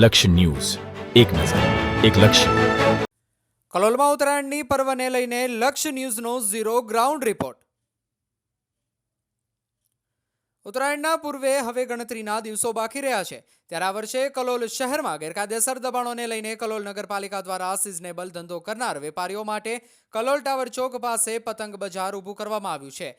લક્ષ્ય ન્યૂઝ. એક નજર, એક લક્ષ્ય. કલોલમાં ઉત્તરાયણની પર્વને લઈને લક્ષ્ય ન્યૂઝનો ઝીરો ગ્રાઉન્ડ રિપોર્ટ. ઉત્તરાયણના પૂર્વે હવે ગણતરીના દિવસો બાકી રહ્યા છે. ત્યારે આ વર્ષે કલોલ શહેરમાં ગેરકાયદેસર દબાણોને લઈને કલોલ નગરપાલિકા દ્વારા સિઝનેબલ ધંધો કરનાર વેપારીઓ માટે કલોલ ટાવર ચોક પાસે પતંગ બજાર ઊભું કરવામાં આવ્યું છે.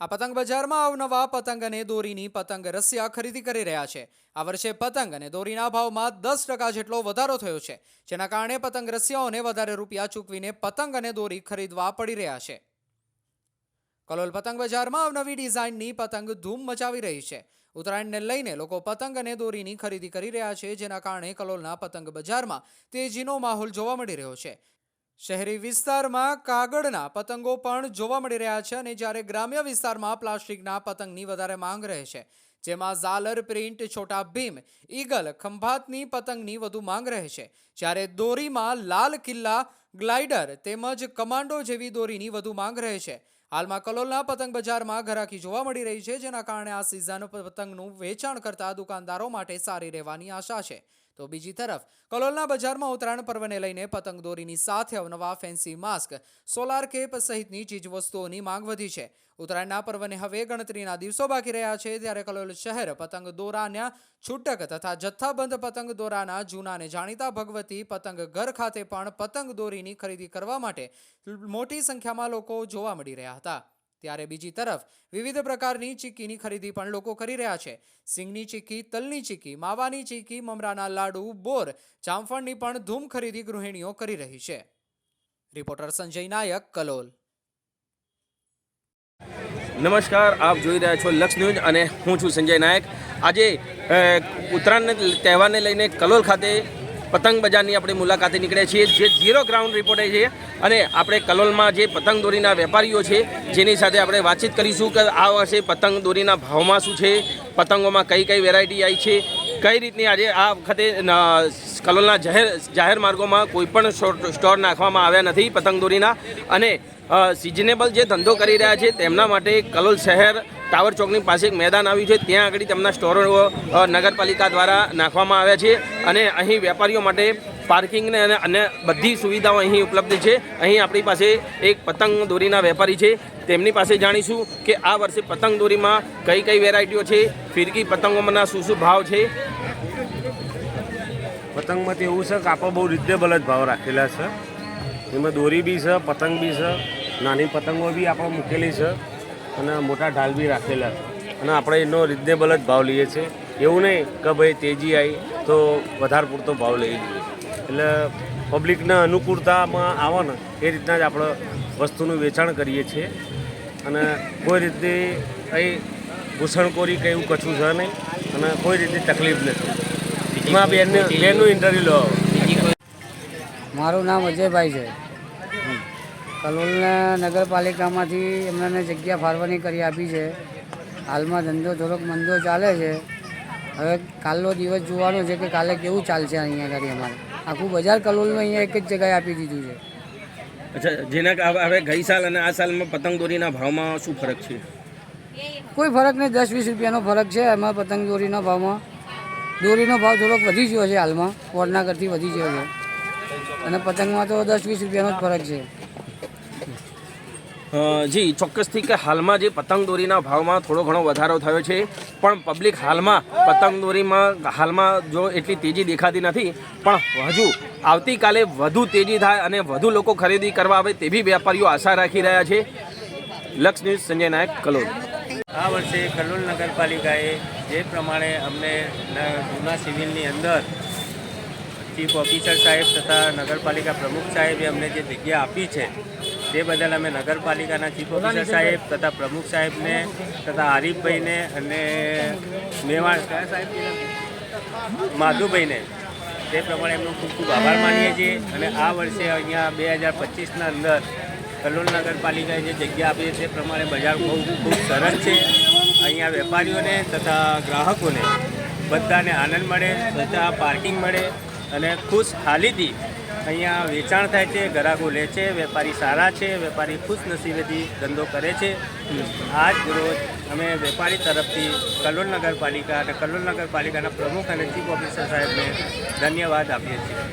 આ પતંગ બજારમાં અવનવા પતંગ અને દોરીની પતંગ રસિયા ખરીદી કરી રહ્યા છે. આ વર્ષે પતંગ અને દોરીના ભાવમાં દસ ટકા જેટલો વધારો થયો છે, જેના કારણે પતંગ રસિયાઓને વધારે રૂપિયા ચૂકવીને પતંગ અને દોરી ખરીદવા પડી રહ્યા છે. કલોલ પતંગ બજારમાં અવનવી ડિઝાઇનની પતંગ ધૂમ મચાવી રહી છે. ઉત્તરાયણને લઈને લોકો પતંગ અને દોરીની ખરીદી કરી રહ્યા છે, જેના કારણે કલોલના પતંગ બજારમાં તેજીનો માહોલ જોવા મળી રહ્યો છે. શહેરી વિસ્તારમાં કાગળના પતંગો પણ જોવા મળી રહ્યા છે અને જ્યારે ગ્રામ્ય વિસ્તારમાં પ્લાસ્ટિકના પતંગની વધારે માંગ રહે છે, જેમાં ઝાલર પ્રિન્ટ, છોટા ભીમ, ઈગલ, ખંભાતની પતંગની વધુ માંગ રહે છે, જ્યારે દોરીમાં લાલ કિલ્લા, ગ્લાઇડર તેમજ કમાન્ડો જેવી દોરીની વધુ માંગ રહે છે. હાલમાં કલોલના પતંગ બજારમાં ઘરાકી જોવા મળી રહી છે, જેના કારણે આ સિઝન પતંગનું વેચાણ કરતા દુકાનદારો માટે સારી રહેવાની આશા છે. તો બીજી તરફ, કલોલના બજારમાં ઉત્તરાયણ પર્વને લઈને પતંગ દોરીની સાથે અવનવા ફેન્સી માસ્ક, સોલાર કેપ સહિતની ચીજવસ્તુઓની માંગ વધી છે. ઉત્તરાયણના પર્વને હવે ગણતરીના દિવસો બાકી રહ્યા છે, ત્યારે કલોલ શહેર પતંગ દોરાના છૂટક તથા જથ્થાબંધ પતંગ દોરાના જૂના અને જાણીતા ભગવતી પતંગ ઘર ખાતે પણ પતંગ દોરીની ખરીદી કરવા માટે મોટી સંખ્યામાં લોકો જોવા મળી રહ્યા હતા. ત્યારે બીજી તરફ વિવિધ પ્રકારની ચીક્કીની ખરીદી પણ લોકો કરી રહ્યા છે. સિંગની ચીક્કી, તલની ચીક્કી, માવાની ચીક્કી, મમરાના લાડુ, બોર, જામફળની પણ ધૂમ ખરીદી ગૃહિણીઓ કરી રહી છે. રિપોર્ટર સંજય નાયક, કલોલ. નમસ્કાર, આપ જોઈ રહ્યા છો લક્ષ ન્યૂઝ અને હું છું સંજય નાયક. આજે ઉત્તરાયણ તહેવારને લઈને કલોલ ખાતે પતંગ બજારની આપણે મુલાકાતે નીકળ્યા છીએ. જે ઝીરો ગ્રાઉન્ડ રિપોર્ટે છે અને આપણે કલોલમાં જે પતંગ દોરીના વેપારીઓ છે, જેની સાથે આપણે વાતચીત કરીશું કે આ વર્ષે પતંગ દોરીના ભાવમાં શું છે, પતંગોમાં કઈ કઈ વેરાયટી આવી છે, કઈ રીતની આજે આ વખતે કલોલના જાહેર જાહેર માર્ગોમાં કોઈ પણ સ્ટોર- સ્ટોર નાખવામાં આવ્યા નથી પતંગ દોરીના. અને સિઝનેબલ જે ધંધો કરી રહ્યા છે, તેમના માટે કલોલ શહેર ટાવર ચોકની પાસે એક મેદાન આવ્યું છે. ત્યાં આગળ તેમના સ્ટોરો નગરપાલિકા દ્વારા નાખવામાં આવ્યા છે અને અહીં વેપારીઓ માટે પાર્કિંગને અને અન્ય બધી સુવિધાઓ અહીં ઉપલબ્ધ છે. અહીં આપણી પાસે એક પતંગ દોરીના વેપારી છે. તેમની પાસે જાણીશું કે આ વર્ષે પતંગ દોરીમાં કઈ કઈ વેરાયટીઓ છે. ફિરકી પતંગોમાંના શું શું ભાવ છે? પતંગમાં એવું છે કે આપણે બહુ રિઝનેબલ જ ભાવ રાખેલા છે. એમાં દોરી બી છે, પતંગ બી છે, નાની પતંગો બી આપણે મૂકેલી છે. અને મોટા ઢાલ બી રાખેલા છે. અને આપણે એનો રિઝનેબલ જ ભાવ લઈએ છીએ. એવું નહીં કે ભાઈ તેજી આવી તો વધારે પૂરતો ભાવ લઈ લઈએ. એટલે પબ્લિકને અનુકૂળતામાં આવે ને એ રીતના જ આપણે વસ્તુનું વેચાણ કરીએ છીએ. અને કોઈ રીતની કંઈ ઘૂસણખોરી કે એવું કશું છે નહીં. અને કોઈ રીતની તકલીફ નથી. એમાં બેનને બેનનું ઇન્ટરવ્યૂ લો મારું નામ અજયભાઈ છે. કલોલના નગરપાલિકામાંથી એમને જગ્યા ફાળવણી કરી આપી છે. હાલમાં ધંધો થોડોક મંદો ચાલે છે. હવે કાલનો દિવસ જોવાનો છે કે કાલે કેવું ચાલશે અહીંયા આગળ અમારે આખું બજાર કલોલનું અહીંયા એક જ જગ્યાએ આપી દીધું છે. અચ્છા જેના હવે ગઈ સાલ અને આ સાલમાં પતંગ દોરીના ભાવમાં શું ફરક છે? કોઈ ફરક નહીં દસ વીસ રૂપિયાનો ફરક છે એમાં પતંગ દોરીના ભાવમાં. દોરીનો ભાવ થોડોક વધી ગયો છે હાલમાં કરતી વધી ગયો છે. અને પતંગમાં તો દસ વીસ રૂપિયાનો જ ફરક છે. જી, ચોક્કસથી કે હાલમાં જે પતંગ દોરીના ભાવમાં થોડો ઘણો વધારો થયો છે, પણ પબ્લિક હાલમાં પતંગ દોરીમાં, હાલમાં જો એટલી તેજી દેખાતી નથી, પણ હજુ આવતીકાલે વધુ તેજી થાય અને વધુ લોકો ખરીદી કરવા આવે તેવી વેપારીઓ આશા રાખી રહ્યા છે. લક્ષ ન્યૂઝ, સંજય નાયક, કલોલ. આ વર્ષે કલોલ નગરપાલિકાએ જે પ્રમાણે અમને જૂના સિવિલની અંદર ચીફ ઓફિસર સાહેબ તથા નગરપાલિકા પ્રમુખ સાહેબે અમને જે જગ્યા આપી છે તે બદલ અમે નગરપાલિકાના ચીફ ઓફિસર સાહેબ તથા પ્રમુખ સાહેબને તથા આરીફભાઈને અને મેવાણ કયા સાહેબ માધુભાઈને તે પ્રમાણે એમનો ખૂબ ખૂબ આભાર માનીએ છીએ. અને આ વર્ષે અહીંયા બે હજાર પચીસના અંદર કલોલ નગરપાલિકાએ જે જગ્યા આપી છે તે પ્રમાણે બજાર બહુ ખૂબ સરસ છે. અહીંયા વેપારીઓને તથા ગ્રાહકોને બધાને આનંદ મળે તથા પાર્કિંગ મળે અને ખુશહાલીથી અહીંયા વેચાણ થાય છે ગ્રાહકો લે છે, વેપારી સારા છે, વેપારી ખુશ નસીબેથી ધંધો કરે છે. આજ રોજ અમે વેપારી તરફથી કલોલ નગરપાલિકા અને કલોલ નગરપાલિકાના પ્રમુખ અને ચીફ ઓફિસર સાહેબને ધન્યવાદ આપીએ છીએ.